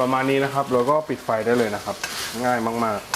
ประมาณนี้นะครับ เราก็ปิดไฟได้เลยนะครับ ง่ายมากๆ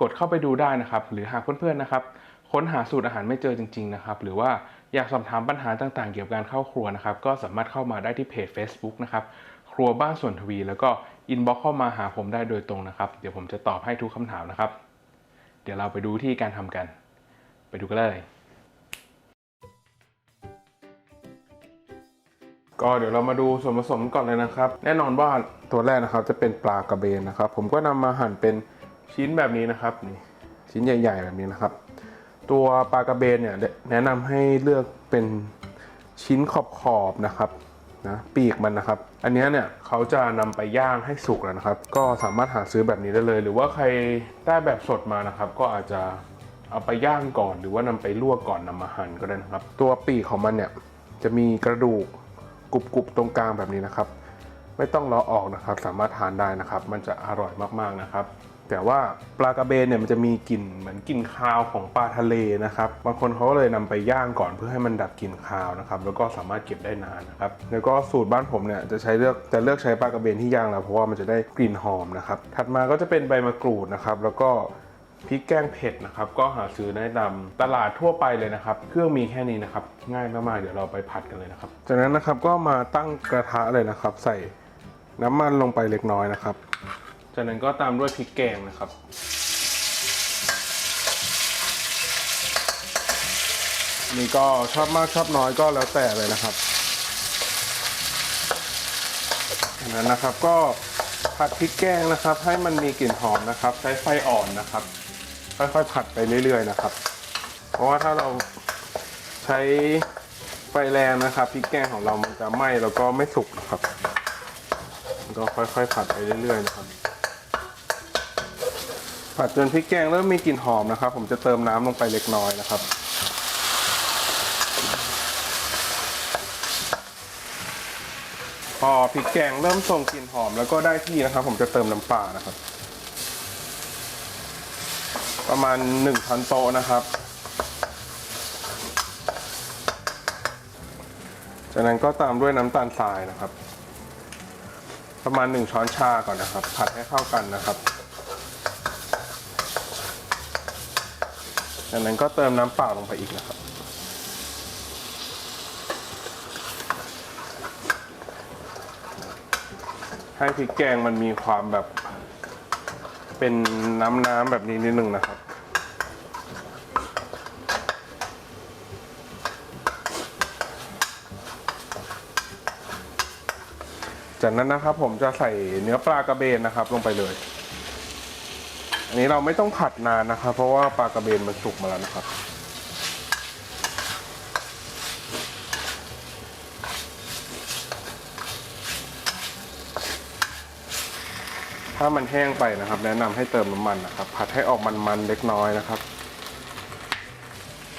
กดเข้าไปดูได้นะครับ หรือหากเพื่อนๆนะครับ ค้นหาสูตรอาหารไม่เจอจริง ๆ นะครับ หรือว่าอยากสอบถามปัญหาต่างๆ เกี่ยวกับการเข้าครัวนะครับ ก็สามารถเข้ามาได้ที่เพจ Facebook นะครับ ครัวบ้านส่วนทวี แล้วก็อินบ็อกเข้ามาหาผมได้โดยตรงนะครับ เดี๋ยวผมจะตอบให้ทุกคำถามนะครับ เดี๋ยวเราไปดูวิธีการทำกัน ไปดูกันเลย ก็เดี๋ยวเรามาดูส่วนผสมก่อนเลยนะครับ แน่นอนว่าตัวแรกนะครับจะเป็นปลากระเบนนะครับ ผมก็นำมาหั่นเป็น ชิ้นแบบนี้นะครับนี่ชิ้นใหญ่ ๆ แบบนี้นะครับ ตัวปลากระเบนเนี่ยแนะนำให้เลือกเป็นชิ้นขอบๆนะครับนะปีกมันนะครับ อันนี้เนี่ยเขาจะนำไปย่างให้สุกแล้วนะครับ ก็สามารถหาซื้อแบบนี้ได้เลย หรือว่าใครได้แบบสดมานะครับ ก็อาจจะเอาไปย่างก่อน หรือว่านำไปลวกก่อนนำมาหั่นก็ได้นะครับ ตัวปีกของมันเนี่ยจะมีกระดูกกรุบๆตรงกลางแบบนี้นะครับ ไม่ต้องเลาะออกนะครับ สามารถทานได้นะครับ มันจะอร่อยมากๆนะครับ แต่ว่าปลากระเบนเนี่ยมันจะมีกลิ่นเหมือนกลิ่นคาวของปลาทะเลนะครับบางคนเขาเลยนำไปย่างก่อนเพื่อให้มันดับกลิ่นคาวนะครับ แล้วก็สามารถเก็บได้นานนะครับ แล้วก็สูตรบ้านผมเนี่ยจะใช้เลือกจะเลือกใช้ปลากระเบนที่ย่างแล้วเพราะว่ามันจะได้กลิ่นหอมนะครับ ถัดมาก็จะเป็นใบมะกรูดนะครับ แล้วก็พริกแกงเผ็ดนะครับก็หาซื้อได้ตามตลาดทั่วไปเลยนะครับ เครื่องมีแค่นี้นะครับ ง่ายมากๆเดี๋ยวเราไปผัดกันเลยนะครับ จากนั้นนะครับก็มาตั้งกระทะเลยนะครับ ใส่ น้ำมันลงไปเล็กน้อยนะครับ จากนั้นก็ตามด้วยพริกแกงนะครับ นี่ก็ชอบมากชอบน้อยก็แล้วแต่เลยนะครับจากนั้นนะครับก็ผัดพริกแกงนะครับ ให้มันมีกลิ่นหอมนะครับ ใช้ไฟอ่อนนะครับ ค่อยๆผัดไปเรื่อยๆนะครับ เพราะว่าถ้าเราใช้ไฟแรงนะครับพริกแกงของเรามันจะไหม้แล้วก็ไม่สุกนะครับ ก็ค่อยๆผัดไปเรื่อยๆนะครับ ผัดจนพริกแกงเริ่มมีกลิ่นหอมนะครับ ผมจะเติมน้ำลงไปเล็กน้อยนะครับพอพริกแกงเริ่มส่งกลิ่นหอมแล้วก็ได้ที่นะครับ ผมจะเติมน้ำปลานะครับ ประมาณ1ช้อนโต๊ะนะครับ จากนั้นก็ตามด้วยน้ำตาลทรายนะครับ ประมาณ 1 ช้อนชาก่อนนะครับ ผัดให้เข้ากันนะครับจากนั้นก็เติมน้ำเปล่าลงไปอีกนะครับ ให้พริกแกงมันมีความแบบเป็นน้ำน้ำๆแบบนี้นิดนึงนะครับ จากนั้นนะครับผมจะใส่เนื้อปลากระเบนนะครับ ลงไปเลย อันนี้เราไม่ต้องผัดนานนะครับ เพราะว่าปลากระเบนมันสุกมาแล้วนะครับถ้ามันแห้งไปนะครับ แนะนำให้เติมน้ำมันนะครับ ผัดให้ออกมันๆเล็กน้อยนะครับ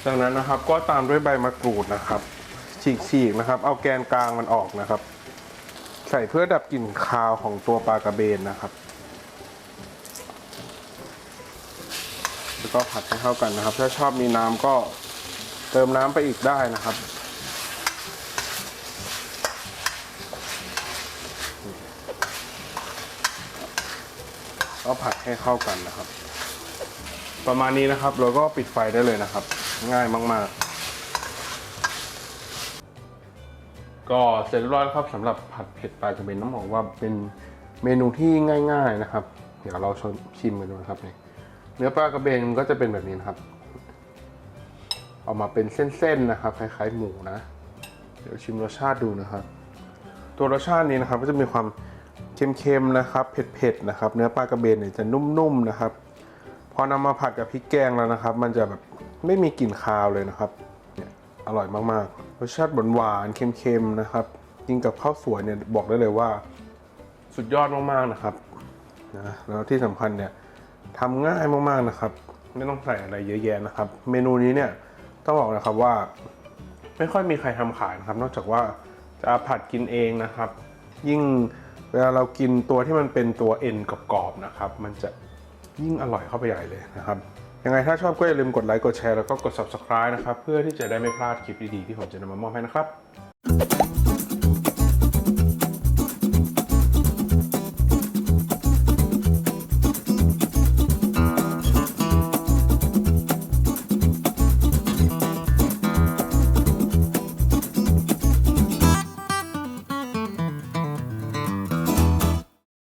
จากนั้นนะครับก็ตามด้วยใบมะกรูดนะครับฉีกๆนะครับ เอาแกนกลางมันออกนะครับ ใส่เพื่อดับกลิ่นคาวของตัวปลากระเบนนะครับ แล้วก็ผัดให้เข้ากันนะครับ ถ้าชอบมีน้ำก็เติมน้ำไปอีกได้นะครับ ก็ผัดให้เข้ากันนะครับ ประมาณนี้นะครับแล้วก็ปิดไฟได้เลยนะครับ ง่ายมาก ๆ ก็เสร็จเรียบร้อยแล้วครับสำหรับผัดเผ็ดปลากระเบนต้องบอกว่าเป็นเมนูที่ง่าย ๆนะครับ เดี๋ยวเราชมชิมกันดูนะครับนี่เนื้อปลากระเบนก็จะเป็นแบบนี้นะครับออกมาเป็นเส้นๆนะครับคล้ายๆหมูนะ เดี๋ยวชิมรสชาติดูนะครับ ตัวรสชาตินี้นะครับก็จะมีความเค็มๆนะครับเผ็ดๆนะครับ เนื้อปลากระเบนเนี่ยจะนุ่มๆนะครับพอนำมาผัดกับพริกแกงแล้วนะครับ มันจะแบบไม่มีกลิ่นคาวเลยนะครับเนี่ยอร่อยมากๆ รสชาติหวานๆเค็มๆนะครับกินกับข้าวสวยเนี่ยบอกได้เลยว่า สุดยอดมากๆนะครับนะแล้วที่สำคัญเนี่ยทำง่ายมากๆนะครับ ไม่ต้องใส่อะไรเยอะแยะนะครับ เมนูนี้เนี่ยต้องบอกนะครับว่า ไม่ค่อยมีใครทำขายนะครับ นอกจากว่าจะผัดกินเองนะครับ ยิ่งเวลาเรากินตัวที่มันเป็นตัวเอ็นกรอบๆนะครับ มันจะยิ่งอร่อยเข้าไปใหญ่เลยนะครับ ยังไงถ้าชอบก็อย่าลืมกดไลค์กดแชร์แล้วก็กด subscribe นะครับ เพื่อที่จะได้ไม่พลาดคลิปดีๆที่ผมจะนำมามอบให้นะครับ